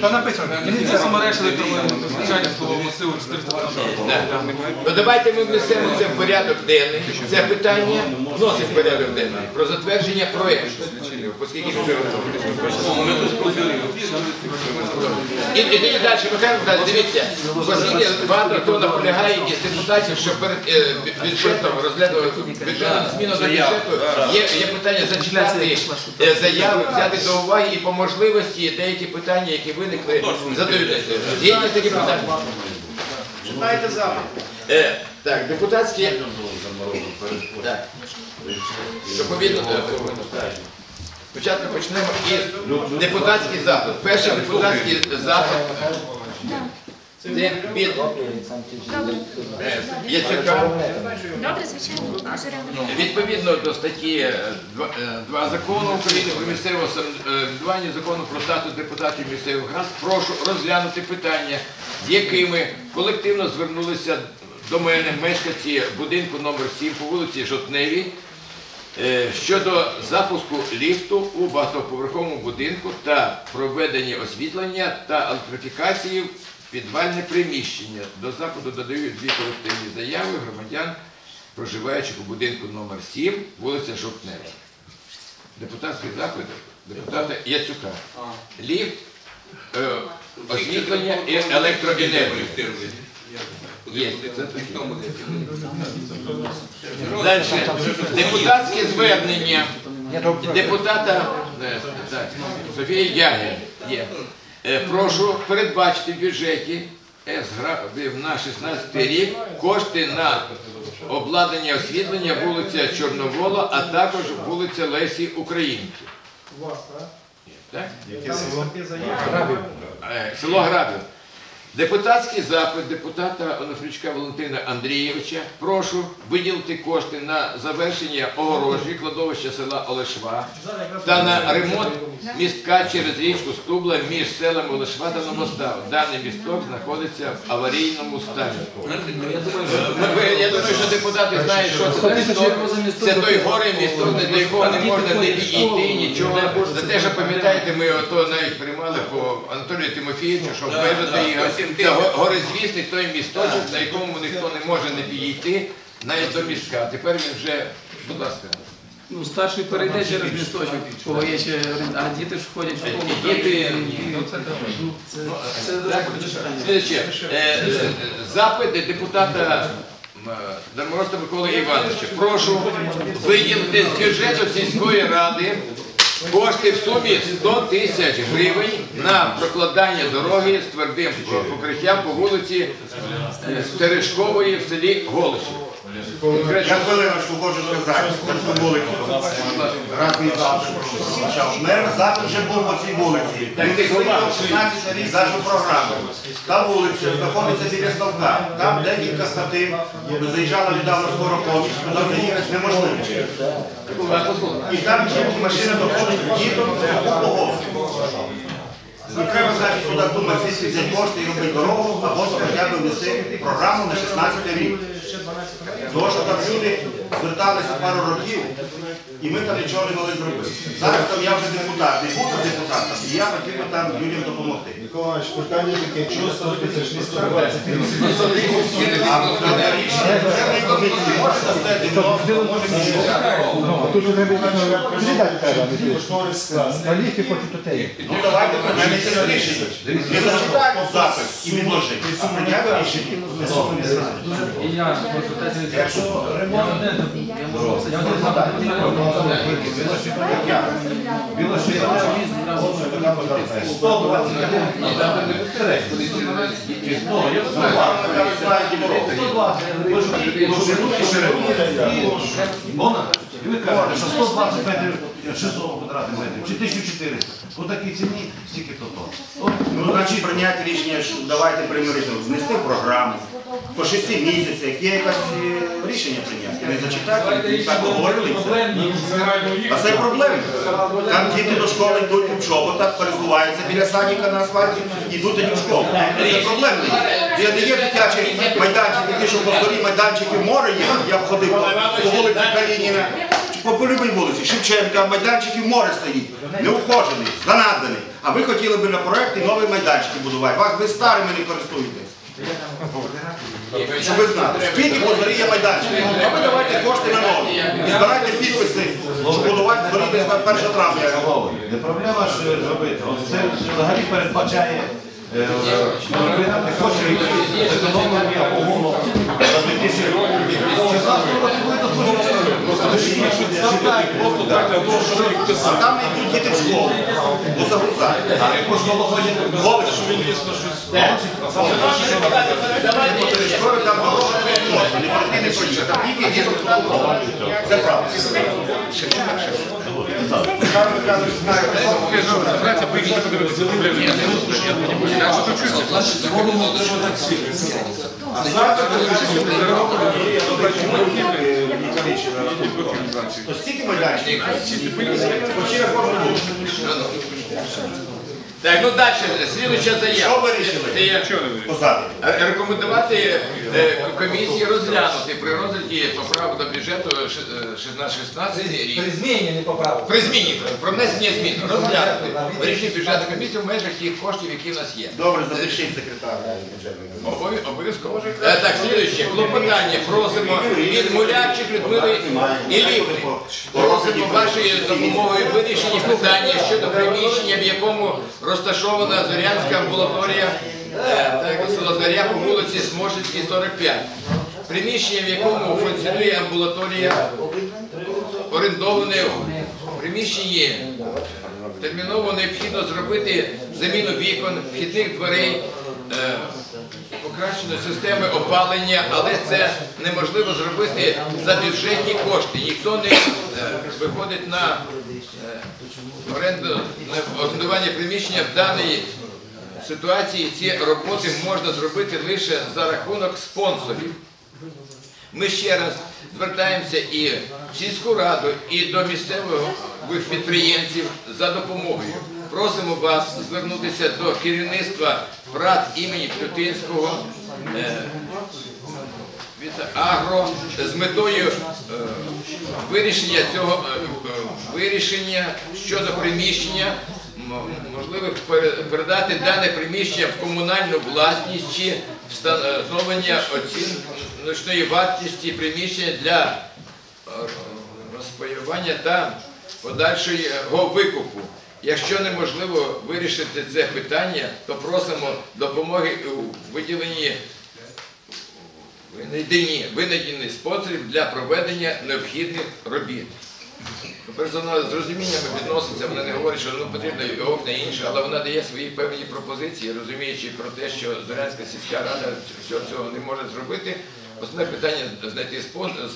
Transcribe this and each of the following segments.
Та написано, Міністерство мереж електронного постачання житлового масиву 400 Ну давайте ми внесемо це в порядок денний, це питання, вносить в порядок денний про затвердження проєкту. Оскільки вже і, і тоді далі, Михайло Михайлович, дивіться, оскільки багато хто наполягає із депутатів, що перед е, бю- бюджетом бюджетом зміну до бюджету, є, є питання зачитати е, заяви, взяти до уваги і по можливості деякі питання, які виникли, задовільнити. Є такі питання? Читайте запит. Е, так, депутатські. Так. Доповідно. е, Спочатку почнемо із депутатський запит. Перший депутатський запит. Це від Яцюка. Добре, звичайно. Відповідно до статті е, два- е, 2 закону України про місцеве самоврядування, закону про статус депутатів місцевих рад, прошу розглянути питання, з якими колективно звернулися до мене мешканці будинку номер 7 по вулиці Жотневій щодо запуску ліфту у багатоповерховому будинку та проведення освітлення та електрифікації в підвальне приміщення. До запиту додають дві колективні заяви громадян проживаючих у будинку номер 7, вулиця Жовтнева. Депутатський запит депутата Яцюка. Ліфт, е, освітлення і електроенергію. Є. Далі. Депутатське звернення депутата е, Софії Ягель є. Е, Прошу передбачити в бюджеті на 16 рік кошти на обладнання освітлення вулиця Чорновола, а також вулиця Лесі Українки. У вас, так? Е, Село Грабів. Депутатський запит депутата Онофричка Валентина Андрійовича. Прошу виділити кошти на завершення огорожі кладовища села Олешва та на ремонт містка через річку Стубла між селами Олешва та Новостав. Даний місток знаходиться в аварійному стані. Я думаю, що депутати знають, що це місток. Це той горий місток, до якого не можна не підійти, нічого. За те, пам'ятаєте, ми ото навіть приймали по Анатолію Тимофійовичу, що його. Це горизвісний той місточок, на якому ніхто не може не підійти, навіть до містка. Тепер він вже, будь ласка. Ну, старший перейде через місточок, кого є ще, а діти ж ходять в школу. Діти, Ну, це Це Так, Слідче, е, е, запит депутата м, Дармороста Миколи Івановича. Прошу виділити з бюджету сільської ради кошти в сумі 100 тисяч гривень на прокладання дороги з твердим покриттям по вулиці е, Терешкової в селі Голишів. Я хвилиночку хочу сказати, першу вулицю. Разний запит. Почав. Мер запит вже був по цій вулиці. 16 рік нашу програму. Та вулиця знаходиться біля ставка. Там декілька хатин. Заїжджала недавно скоро поміч, туди заїхати неможливо. І там тільки машина доходить діток погоди. І треба знати, туди тут звідки взяти кошти і робити дорогу, або хоча б внести програму на 16 рік. Ще 12 років. Тому що там люди зверталися пару років, і ми там нічого не могли зробити. Зараз там я вже депутат, не буду депутатом, і я хотів би там людям допомогти. Миколаївич, питання таке, чого 100 тисяч не 120? Ну, не ти. На ліфті хочуть отеї. Ну давайте про мене це рішення. Не зачитайте запит і відложити. А прийняти рішення не знаю. Я дати Я один І ви кажете, що 120 метрів 600 квадратних метрів, чи 1400. По такій ціні стільки то. Ну, значить, прийняти рішення, що давайте примирительно, знести програму. По 6 місяцях є якесь е, рішення прийняти. Не зачитати, так говорили. і. А це проблема. Там діти до школи йдуть в чоботах, пересуваються біля садика на асфальті, йдуть тоді в школу. Це проблема. Це не є дитячий майданчик, такий, що по зорі майданчиків море є. Я б ходив по- вулиці Калініна, по любій вулиці, Шевченка, майданчиків море стоїть. Неухожений, занадбаний. А ви хотіли би на проєкті нові майданчики будувати. Вас ви старими не користуєтесь. Щоб ви знали, скільки по зорі є майданчиків. А ви давайте кошти на нові. І збирайте підписи, щоб будувати на 1 травня. Не проблема ж зробити. Це взагалі передбачає е, не хоче погоду за 2000 років. Чи завтра році буде дозволити? Просто просто так для того, щоб їх А писати. там не йдуть діти в школу, бо загрузають. А школу ходять? Голиш. Давайте Що ви там дорога не можна, не пройти, не. Там тільки є розслуговування. Це правда. То стільки майданчиків? Вулицю. Так, ну далі, слідуюча заява. Що ви рішили? Це є Посади. Е, Рекомендувати е, комісії розглянути при розгляді поправок до бюджету 16-16 рік. При зміні не поправок. При зміні, про внесення змін, розглянути вирішення бюджетної комісії в межах тих коштів, які в нас є. Добре, запишіть секретар бюджетної. Обов'я- Обов'язково. Е, Так, слідуюче, клопотання просимо від Мулявчих Людмили Ілівни. Просимо вашої допомоги в вирішенні питання щодо приміщення, в якому розташована Зорянська амбулаторія е, так, село по вулиці Смошицькій, 45. Приміщення, в якому функціонує амбулаторія, орендоване в приміщенні терміново необхідно зробити заміну вікон, вхідних дверей, е, покращеної системи опалення, але це неможливо зробити за бюджетні кошти. Ніхто не е, виходить на е, оренду орендування приміщення в даній ситуації. Ці роботи можна зробити лише за рахунок спонсорів. Ми ще раз звертаємося і в сільську раду, і до місцевих підприємців за допомогою. Просимо вас звернутися до керівництва ПРАТ імені Плютинського е, Агро з метою е, вирішення цього е, е, вирішення щодо приміщення, можливо передати дане приміщення в комунальну власність чи встановлення оціночної вартості приміщення для е, розпаювання та подальшого викупу. Якщо неможливо вирішити це питання, то просимо допомоги у виділенні винайдені, винайдені спонсорів для проведення необхідних робіт. Персонал з розумінням відноситься, вона не говорить, що ну, потрібно і окна інше, але вона дає свої певні пропозиції, розуміючи про те, що Зорянська сільська рада всього цього не може зробити. Основне питання знайти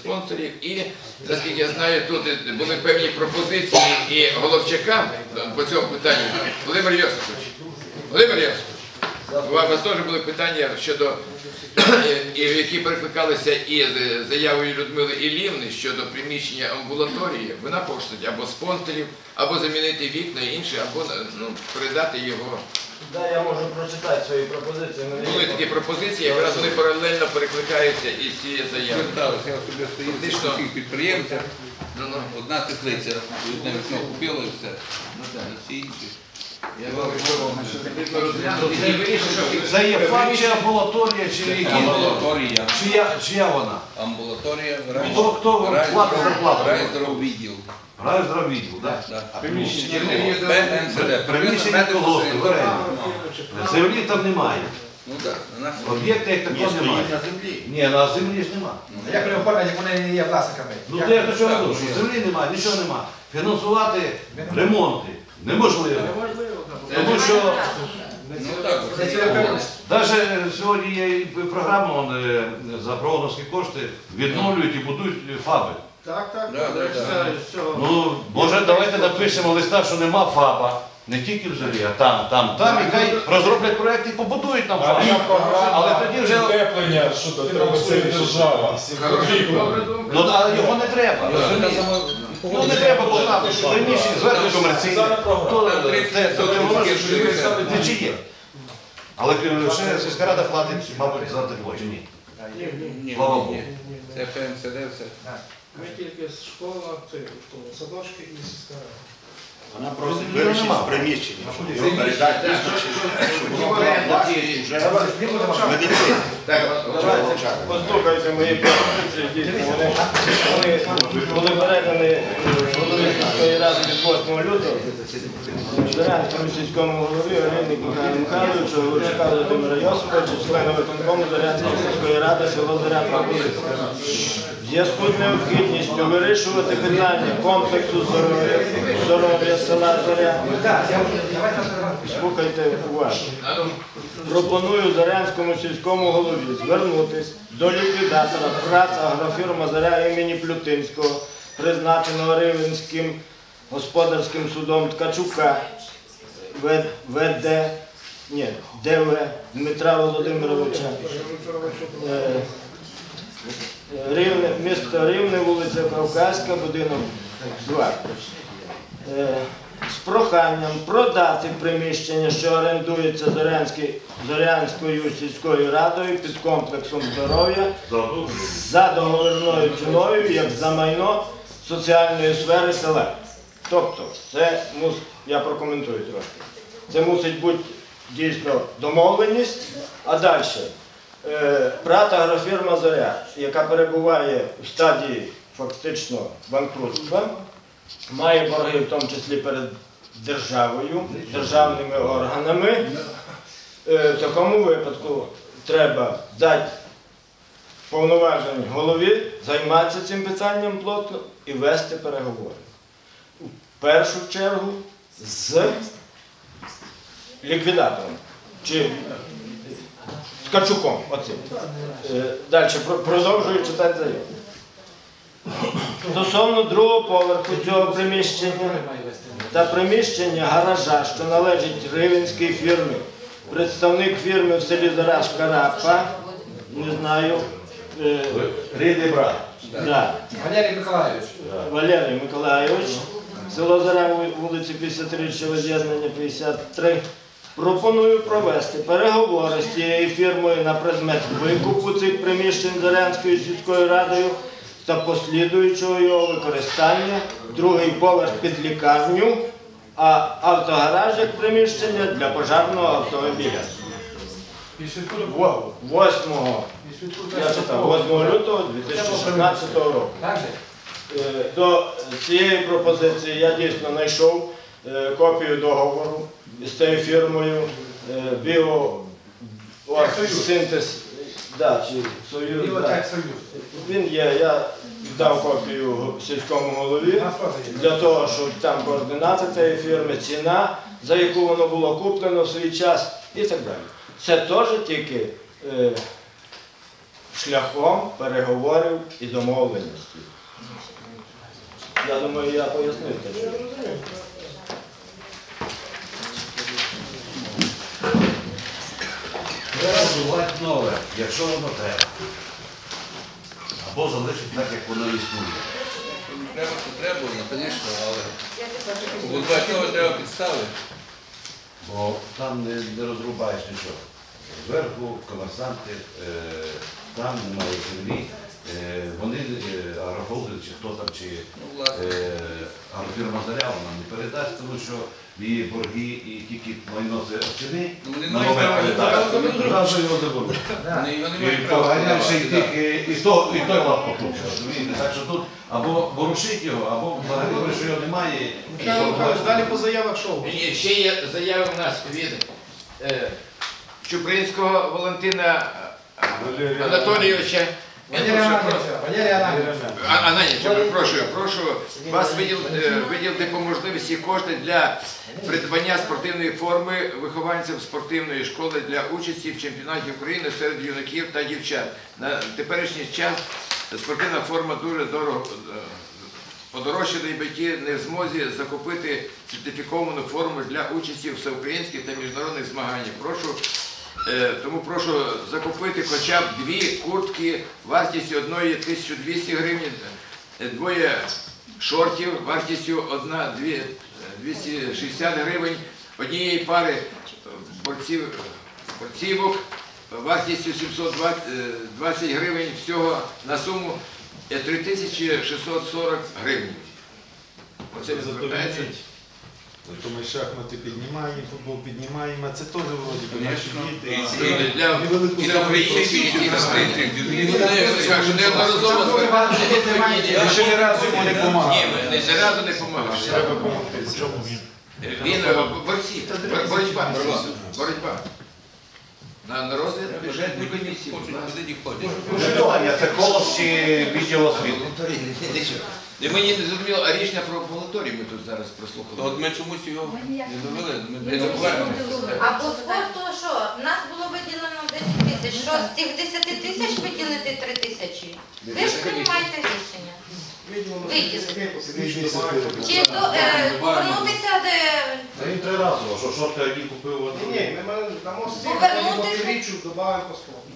спонсорів і, наскільки я знаю, тут були певні пропозиції і головчакам по цьому питанню. Володимир Йосипович, Володимир Йосипович, у вас теж були питання щодо, які перекликалися і з заявою Людмили Ілівни щодо приміщення амбулаторії. Вона просить або спонсорів, або замінити вікна і інше, або ну, передати його. Да, я можу прочитати свої пропозиції. Були такі пропозиції, якраз вони паралельно перекликаються із цією заявою. Зверталися, я особисто їздив Фактично. всіх підприємців. Ну, ну, Одна теплиця, одне вікно купили і все. ну, так. Всі інші. Це є факт чи амбулаторія, чи які? Амбулаторія. Чия, чия вона? Амбулаторія, Хто, хто платить зарплату? райздоровідділ. Райздравідділ, так? Да. Приміщення ПНСД. Приміщення колгоспу, правильно. Землі там немає. Ну так, на Об'єкта як такого немає. на землі. Ні, на землі ж нема. Як не оформлять, як вони не є власниками? Ну то я до чого веду, що землі немає, нічого немає. Фінансувати ремонти неможливо. Тому що навіть сьогодні є і програма вон, е, за прогоновські кошти відновлюють і будують ФАБи. Так, так. Да, да, да. Ну, може, давайте напишемо листа, що нема ФАБа. Не тільки в зорі, а там, там, там, і хай розроблять проєкт і побудують нам ФАБ. Але тоді вже, Утеплення, що треба це держава. Ну, а його не треба. Ну не треба, бо там приміщення зверху комерційне. То, ж не чи є. Але ще сільська рада платить, мабуть, за тепло, чи ні? Ні, Слава ні, Богу. Це ПНСД все. Ми тільки з школа, це школа, садочки і сільська рада. Вона просить вирішити з приміщення, щоб його передати щоб Послухайте мої пропозиції, дійсно, вони, були передані е, голові сільської ради від 8 лютого. Зарянському сільському голові Олійник Михайло Михайловичу, Лучака Володимира Йосиповича, члена виконкому Зарянської сільської ради село Зарянка В зв'язку з необхідністю вирішувати питання комплексу здоров'я, здоров'я села Зарянка. Слухайте уважно. Пропоную Зарянському сільському голові звернутись до ліквідатора ПРАЦ агрофірма Заря імені Плютинського, призначеного Ривенським господарським судом Ткачука ВД, ні, ДВ Дмитра Володимировича. Е, Рівне, місто Рівне, вулиця Кавказька, будинок 2 е, з проханням продати приміщення, що орендується Зорянською сільською радою під комплексом здоров'я за договірною ціною, як за майно соціальної сфери села. Тобто, це я прокоментую трошки. Це мусить бути дійсно домовленість, а далі. Е, Прат агрофірма Зоря, яка перебуває в стадії фактично банкрутства, має борги в тому числі перед державою, державними органами. Е, В такому випадку треба дати повноважень голові займатися цим питанням плотно і вести переговори. В першу чергу з ліквідатором чи з Качуком. Оцим. Далі продовжую читати заяву. Стосовно другого поверху цього приміщення та приміщення гаража, що належить Ривенській фірмі, представник фірми в селі Зараж Карапа, не знаю, е, Рідний брат. да, Валерій Миколаївич. Валерій Миколайович, село Заря, вулиці 53, ще воз'єднання 53. Пропоную провести переговори з цією фірмою на предмет викупу цих приміщень Зарянською сільською радою та послідуючого його використання, другий поверх під лікарню, а автогараж як приміщення для пожарного автомобіля. 8 я читав, 8 лютого 2016 року. Е, До цієї пропозиції я дійсно знайшов е, копію договору з цією фірмою е, біо. Да, чи Союз, да. Він є, я дав копію сільському голові для того, щоб там координати цієї фірми, ціна, за яку воно було куплено в свій час і так далі. Це теж тільки е, шляхом переговорів і домовленості. Я думаю, я пояснив те, що. Треба будувати нове, якщо воно треба. Або залишити так, як воно існує. Треба, треба, ну, звісно, але побудувати цього треба підстави. Бо там не, не розрубаєш нічого. Зверху комерсанти, е, там немає землі. Е, вони, е, агрохолдинг, чи хто там, чи Ну, власне. е, агрофірма Заря, вона не передасть, тому що її борги і тільки майно це ціни. Ну, вони на передасть. Одразу його заберуть. Вони його не І да. тільки і то, і той лап розумієте? Так що тут або ворушить його, або взагалі говорить, що його немає. далі по заявах? Ні, ще є заява у нас від Чупринського Валентина Анатолійовича. Він Валерій прошу- Анатолійович, Валерій Анатолійович. А- перепрошую, прошу вас е, виділити по можливості кошти для придбання спортивної форми вихованцям спортивної школи для участі в чемпіонаті України серед юнаків та дівчат. На теперішній час спортивна форма дуже дорого. е, Подорожчали і батьки не в змозі закупити сертифіковану форму для участі в всеукраїнських та міжнародних змаганнях. Прошу Тому прошу закупити хоча б дві куртки вартістю одної 1200 гривень, е, двоє шортів вартістю одна е, 260 гривень, однієї пари е, борців, борцівок вартістю 720 гривень всього на суму е, 3640 гривень. Оце звертається. То ми шахмати піднімаємо, футбол піднімаємо, а це теж вроді би наші діти. І Для Невелику і суму для українських Які дітей. Я кажу, неодноразово. Ми ще ні разу йому не Ні, допомагали. ми не разу не допомагали. Треба допомогти. Він е, борці, боротьба, боротьба. На на розгляд бюджетної комісії. будь. Куди не ходять? Дуже це колос чи відділ освіти? І мені не зрозуміло, а рішення про амбулаторію ми тут зараз прослухали. От ми чомусь його не довели, ми не забуваємо. А по спорту що? В нас було виділено 10 тисяч. Що з цих 10 тисяч виділити 3 тисячі? Ви ж приймаєте рішення. Виділити. Чи до, е, повернутися, де Та він три рази, що шорти один купив один. повернути?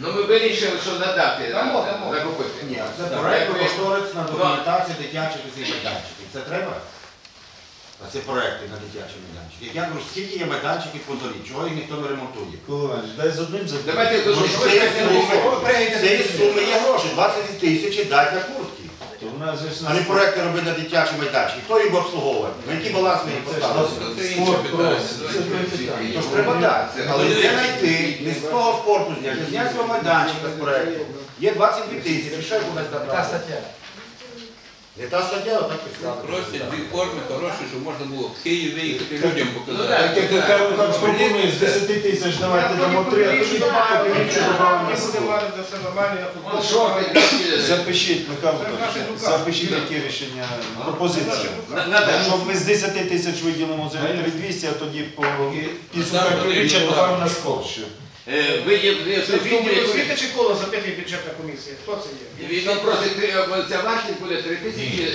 Ну ми вирішили, що надати, Дамо, е, дамо. закупити. Ні, це проект кошторис на документацію дитячих і майданчиків. Це треба? А це проекти на дитячі майданчики. Я кажу, скільки є майданчиків по зорі, чого їх ніхто не ремонтує? Коли дай з одним за Давайте Ну, дуже цієї суми- з цієї суми є гроші, 20 тисяч дайте на куртки. А не проекти робити на дитячі майданчики. Хто їх обслуговує? На який баланс ми їх поставили? Це інше питання. Тож треба дати. Але де знайти, не з того спорту зняти, зняти свого цього майданчика з проекту. Є 22 тисячі, що буде стаття? Не та стаття, отак писала. Просять дві форми хороші, щоб можна було в Київ виїхати людям Ну, показати. так. Так як там пропонує з 10 тисяч давайте дамо 3, а тоді на село. Ну, що ви, Запишіть, Михайло запишіть які рішення, пропозиції. Щоб ми з 10 тисяч виділимо за 3200, а тоді по підсумках Там півріччя потрібно- на скорше. Е, Ви є відділ освіти чи коло запитує бюджетна комісія? Хто це є? Він просить, е, ця вартість буде 3 тисячі.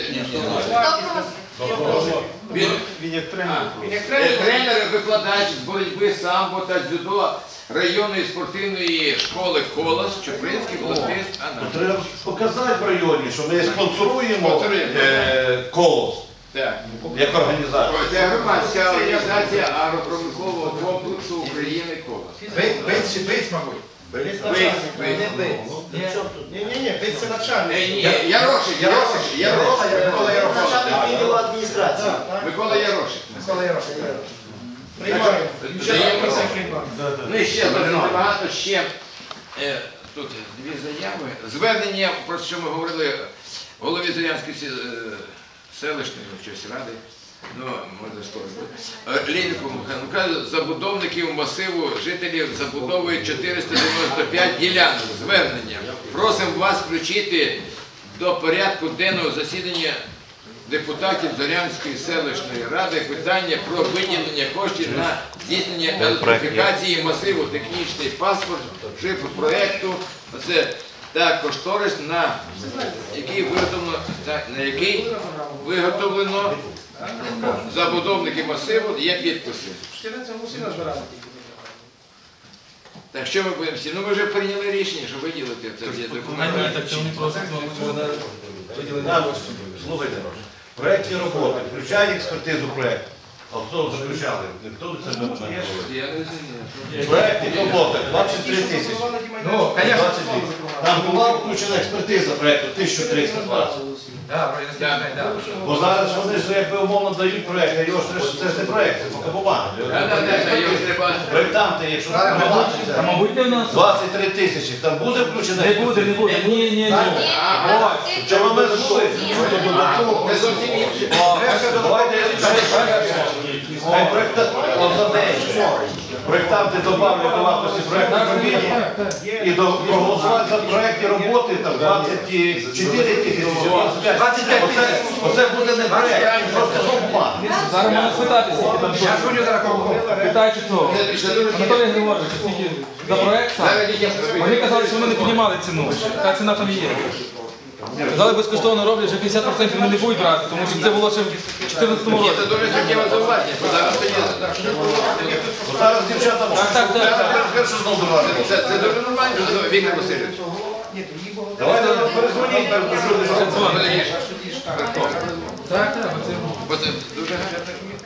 Він Він як тренер. Е, тренер, викладач з боротьби самбо та дзюдо районної спортивної школи Колос, Чупринський, Володимир Анна. Треба показати в районі, що ми спонсоруємо колос Так. як організацію. Це громадська організація агропромислового комплексу України Колос. Бейт чи бейт, мабуть? Вийсь, вийсь. Ні, ні, ні, бейт це начальник. Ярошик, Ярошик, Ярошик, Микола Ярошик. адміністрації. Микола Ярошик. Микола Ярошик. Приймаємо. Бюджетна Даємо. комісія приймає. Ну і ще багато ще е, тут дві заяви. Звернення, про що ми говорили голові Зорянської е, селищної ну, щось ради. Ну, скоро буде. Е, забудовників масиву жителів забудовують 495 ділянок. Звернення. Просимо вас включити до порядку денного засідання депутатів Зорянської селищної ради питання про виділення коштів на здійснення електрифікації масиву технічний паспорт, шифр проекту. Це та кошторис, на який виготовлено, на який виготовлено забудовники масиву, є підписи. 14 голосів назбирали. Так що ми будемо всі? Ну ми вже прийняли рішення, що виділити це є документ. так це вони просять, Слухайте, в проєкті роботи включає експертизу проєкту. А хто заключали? Хто це? Я не знаю. Роботи 23 тисячі. Ну, конечно. 22. Там була включена експертиза проєкту 1320. Да, вроде да. Бо зараз вони ж якби умовно дають проєкт, а його ж це ж не проєкт, це да. Проєктанти, якщо А баланситься, мабуть, не в нас. 23 тисячі, там буде включено? Не буде, не буде. Ні, ні, ні. Чому ми забули? Не зовсім інше. Давайте хай проєкта-. Проєктанти добавлять до вартості проєкту комісії і до проголосувати за проєкти роботи там 24 тисячі, 25. 25 тисяч. Оце буде не проєкт, просто бумага. Зараз можна спитати, скільки там Я дзвоню зараз кого. Питаючи хто? Це- це дуже Анатолій Григорович, скільки за проект сам? Вони казали, що вони не піднімали ціну. Та ціна там і є. Казали, безкоштовно роблять, вже 50% вони не будуть брати, тому що це було ще в 2014 році. це дуже суттєве зауваження, бо зараз Зараз дівчата Так, так, так. Тепер що знову давати? це, це дуже нормально, Віктор Васильович. Давайте перезвоніть, там, що Так, так, бо це Бо це дуже гарно.